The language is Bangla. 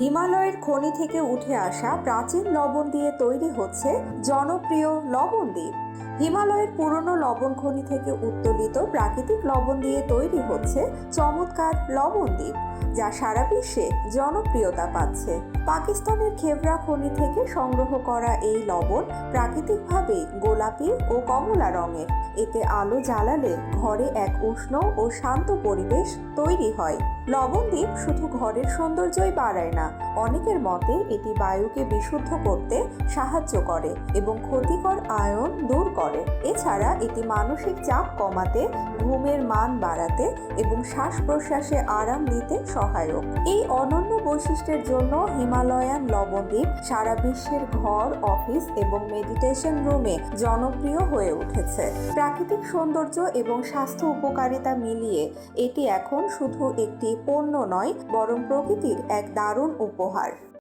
হিমালয়ের খনি থেকে উঠে আসা প্রাচীন লবণ দিয়ে তৈরি হচ্ছে জনপ্রিয় লবণ দ্বীপ। হিমালয়ের পুরনো লবণ খনি থেকে উত্তোলিত প্রাকৃতিক লবণ দিয়ে তৈরি হচ্ছে চমৎকার লবণ দ্বীপ, যা সারা বিশ্বে জনপ্রিয়তা পাচ্ছে। পাকিস্তানের খেবরা খনি থেকে সংগ্রহ করা এই লবণ প্রাকৃতিকভাবে গোলাপি ও কমলা রঙের। এতে আলো জ্বালালে ঘরে এক উষ্ণ ও শান্ত পরিবেশ তৈরি হয়। লবণদ্বীপ শুধু ঘরের সৌন্দর্যই বাড়ায় না, অনেকের মতে এটি বায়ুকে বিশুদ্ধ করতে সাহায্য করে এবং ক্ষতিকর আয়ন দূর করে। এছাড়া এটি মানসিক চাপ কমাতে, ঘুমের মান বাড়াতে এবং শ্বাস প্রশ্বাসে আরাম দিতে সহায়ক। এই অনন্য বৈশিষ্ট্যের জন্য হিমালয়ান লবণদ্বীপ সারা বিশ্বের ঘর, অফিস এবং মেডিটেশন রুমে জনপ্রিয় হয়ে উঠেছে। প্রাকৃতিক সৌন্দর্য এবং স্বাস্থ্য উপকারিতা মিলিয়ে এটি এখন শুধু একটি পণ্য নয়, বরং প্রকৃতির এক দারুণ উপহার।